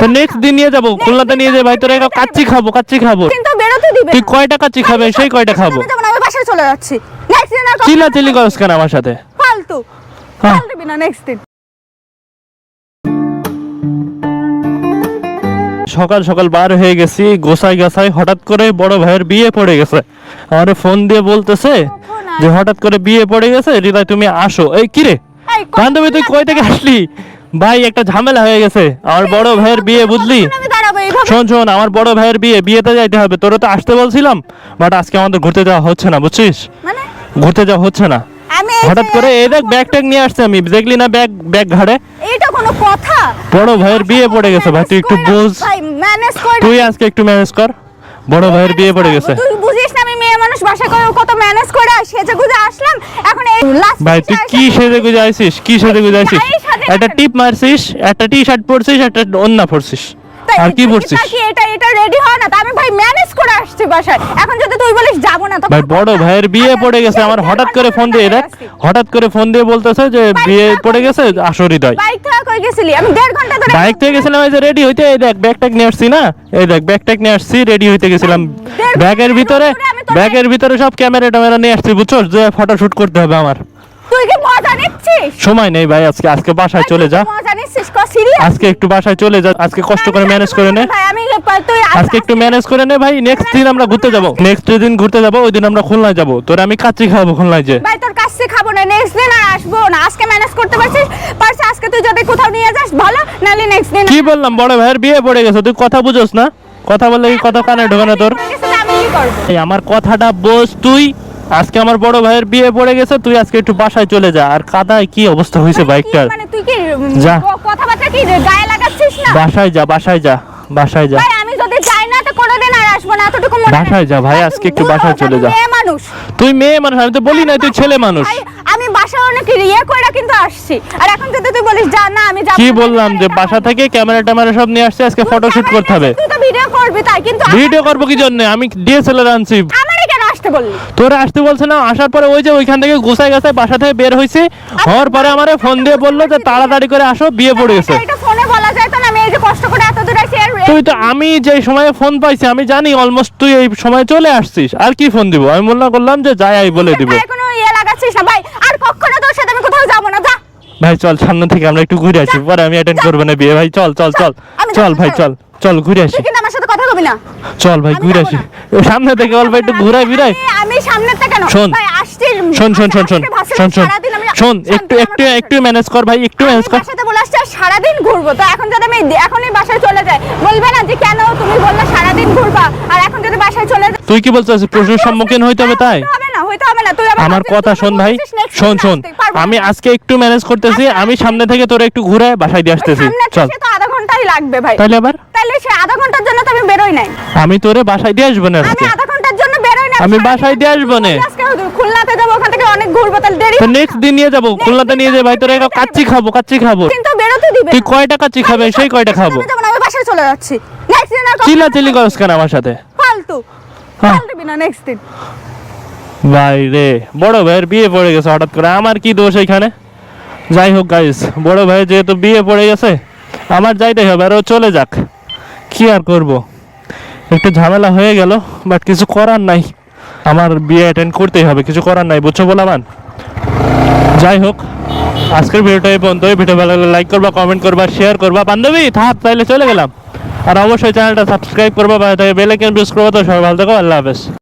তো নেক্সট দিন নিয়ে যাব খুলনাতে নিয়ে যাব ভাই তোরা কাচ্চি খাব কাচ্চি খাব। কিন্তু বেরোতে দিবে। তুই কয়টা কাচ্চি খাবে? সেই কয়টা খাব আমি যাব না, আমি বাসায় চলে যাচ্ছি। নেক্সট দিন চিলা চিলি কেন আমার সাথে? ফালতু। হ্যাঁ। ফাল দিবি না নেক্সট দিন। সকাল সকাল বার হয়ে গেছি গোসাই গাছাই হঠাৎ করে বড় ভাইয়ের বিয়ে পড়ে গেছে। আমার ফোন দিয়ে বলতেছে যে হঠাৎ করে বিয়ে পড়ে গেছে হৃদয় তুমি আসো। এই কিরে? বান্ধবী তুই কই থেকে আসলি? ভাই একটা ঝামেলা হয়ে গেছে। আমার বড় ভাইয়ের বিয়ে বুঝলি? শোন শোন আমার বড় ভাইয়ের বিয়ে বিয়েতে যাইতে হবে। তোরা তো আসতে বলছিলাম বাট আজকে আমাদের ঘুরতে যাওয়া হচ্ছে না বুঝছিস? মানে? ঘুরতে যাওয়া হচ্ছে না। হঠাৎ করে এই দেখ ব্যাগ ট্যাগ নিয়ে আসছে আমি। দেখলি না ব্যাগ ব্যাগ ঘাড়ে? এইটা কোনো কথা? বড় ভাইয়ের বিয়ে পড়ে গেছে ভাই তুই একটু বুঝ। ভাই ম্যানেজ করে তুই আজকে একটু ম্যানেজ কর। বড় ভাইয়ের বিয়ে পড়ে গেছে। তুই বুঝিস না আমি মেয়ে মানুষ বাসা করে কত ম্যানেজ করে? সেজে গুজে আসলাম। এখন এই লাস্ট ভাই তুই কি সেজে গুজে আইছিস? কি সেজে গুজে আইছিস? একটা টিপ মারছিস একটা টি শার্ট পরছিস একটা ওন্না পরছিস। আর কি পরছিস? এটা এটা রেডি হয় না আমি ভাই ম্যানেজ করে আসছি বাসায়। এখন যদি তুই বলিস যাব না ভাই বড় ভাইয়ের বিয়ে আচ্ছা, পড়ে গেছে আমার হঠাৎ করে ফোন দিয়ে দেখ হঠাৎ করে ফোন দিয়ে বলতেছে যে বিয়ে পড়ে গেছে আসো হৃদয়। বাইক থেকে কই গেছিলি। আমি দেড় ঘণ্টা ধরে বাইক থেকে গেছিলাম এই যে রেডি হইতে এই দেখ ব্যাগ ট্যাগ নিয়ে আসছি না? এই দেখ ব্যাগ ট্যাগ নিয়ে আসছি রেডি হইতে গেছিলাম। ব্যাগের ভিতরে ব্যাগের ভিতরে সব ক্যামেরা ট্যামেরা নিয়ে আসছি বুঝছ যে ফটো শুট করতে হবে আমার। তুই কি মজা নিচ্ছিস? সময় নেই ভাই আজকে আজকে বাসায় চলে যা। মজা নিচ্ছিস ক সিরিয়াস আজকে একটু বাসায় চলে যা আজকে কষ্ট করে ম্যানেজ করে নে। ভাই আমি তুই আজকে একটু ম্যানেজ করে নে ভাই নেক্সট দিন আমরা ঘুরতে যাব। নেক্সট দিন ঘুরতে যাব ওই দিন আমরা খুলনায় যাব। তোর আমি কাচ্চি খাব খুলনায় যে। ভাই তোর কাছ থেকে খাব না নেক্সট দিন আর আসব না। আজকে ম্যানেজ করতে পারছিস? পারছিস আজকে তুই যদি কোথাও নিয়ে যাস ভালো নালে নেক্সট দিন কি বললাম বড় ভাইয়ের বিয়ে পড়ে গেছে তুই কথা বুঝোস না? কথা বললে কি কথা কানে ঢোকে না তোর? আমার কথাটা বোঝ তুই। আজকে আমার বড় ভাইয়ের বিয়ে পড়ে গেছে তুই আজকে একটু বাসায় চলে যা। আর কাদায় কি অবস্থা হয়েছে বাইকটার? মানে তুই কি যা। কথাবার্তা কি গায়ে লাগাচ্ছিস না? বাসায় যা বাসায় যা বাসায় যা। ভাই আমি যদি যাই না তো কোনোদিন আর আসব না এতটুকু মনে বাসায় যা ভাই, আজকে একটু বাসায় চলে যা। মেয়ে মানুষ। তুই মেয়ে মানুষ আমি তো বলি না তুই ছেলে মানুষ। আমি বাসায় অনেক ইয়ে করে কিন্তু আসছি। আর এখন যদি তুই বলিস যা না আমি যাব কি বললাম যে বাসা থেকে ক্যামেরা ট্যামেরা সব নিয়ে আসছে আজকে তুই ফটো শুট ক্যামেরা করতে হবে। তুই তো ভিডিও করবি তাই কিন্তু ভিডিও করব কি জন্য? আমি ডিএসএলআর আনছি। আসতে বললি? তোরা আসতে বলছে না আসার পরে ওই যে ওইখান থেকে গাছাই বাসা থেকে বের হয়েছে। হওয়ার পরে আমারে ফোন দিয়ে বলল যে তাড়াতাড়ি করে আসো বিয়ে পড়ে গেছে। এটা ফোনে বলা যায় তো না? আমি এই যে কষ্ট করে এত দূর আসছি আর তুই তো আমি যে সময়ে ফোন পাইছি আমি জানি অলমোস্ট তুই এই সময় চলে আসছিস। আর কি ফোন দিব? আমি মনে করলাম যে যাই আই বলে দিব। ভাই, কোনো ইয়ে লাগাচ্ছিস না ভাই। আর কখনো তোর সাথে আমি কোথাও যাব না যা। ভাই চল সামনে থেকে আমরা একটু ঘুরে আসি পরে আমি অ্যাটেন্ড করব না বিয়ে। ভাই চল চল চল চল। ভাই চল। চল ঘুরে আসি। কিন্তু আমার সাথে কবি না। চল ভাই ঘুরে আসি। সামনে থেকে অল্প একটু ঘুরাই ফিরাই আমি- আমি সামনেরটা কেন শোন। ভাই শোন শোন শোন শোন শোন শোন। শোন একটু একটু একটু ম্যানেজ কর ভাই একটু ম্যানেজ কর। বাসাতে বলে আসছি আর সারাদিন ঘুরবো। তো এখন যদি আমি এখনই বাসায় চলে যাই বলবে না যে কেন তুমি বললে সারাদিন ঘুরবা? আর এখন যদি বাসায় চলে যাই তুই কি বলছিস প্রশ্নের সম্মুখীন হইতে হবে তাই? না হইতে না। আমার কথা শোন ভাই শোন শোন। আমি আজকে একটু ম্যানেজ করতেছি আমি সামনে থেকে তোরা একটু ঘুরে বাসায় দিয়ে আসতেছি। চল। ঘন্টাই লাগবে ভাই। তাহলে আবার? তাহলে সে আধা ঘণ্টার জন্য তো আমি বেরোই নাই। আমি তোরে বাসায় দিয়ে আসব না আমি আধা ঘণ্টার জন্য বেরোই না আমি বাসায় দিয়ে আসব না। আজকে খুলনাতে যাব ওখান থেকে অনেক ঘুরবো তাহলে দেরি তো নেক্সট দিন নিয়ে যাব খুলনাতে নিয়ে যাব ভাই তোরা কাচ্চি খাব কাচ্চি খাব। কিন্তু বেরোতে দিবে। তুই কয়টা কাচ্চি খাবে সেই কয়টা খাব? আমি বাসায় চলে যাচ্ছি। নেক্সট দিন আর চিলা চিলি করস কেন আমার সাথে? ফালতু। হ্যাঁ। ফাল দিবি না নেক্সট দিন। ভাই রে বড় ভাইয়ের বিয়ে পড়ে গেছে হঠাৎ করে। আমার কি দোষ এখানে যাই হোক গাইস বড় ভাই যেহেতু বিয়ে পড়ে গেছে আমার যাইতে হবে আর ও চলে যাক। কি আর করব? একটু ঝামেলা হয়ে গেল বাট কিছু করার নাই। আমার বিয়ে অ্যাটেন্ড করতেই হবে, কিছু করার নাই, বুঝছ বলামান যাই হোক, আজকের ভিডিওটা এই পর্যন্ত ভিডিও ভালো লাগলে লাইক করবা কমেন্ট করবা শেয়ার করবা। বান্ধবী, থাক, তাইলে চলে গেলাম। আর অবশ্যই চ্যানেলটা সাবস্ক্রাইব করবা বা বেল প্রেস করবা তো সবাই ভালো থাকো, আল্লাহ হাফেজ।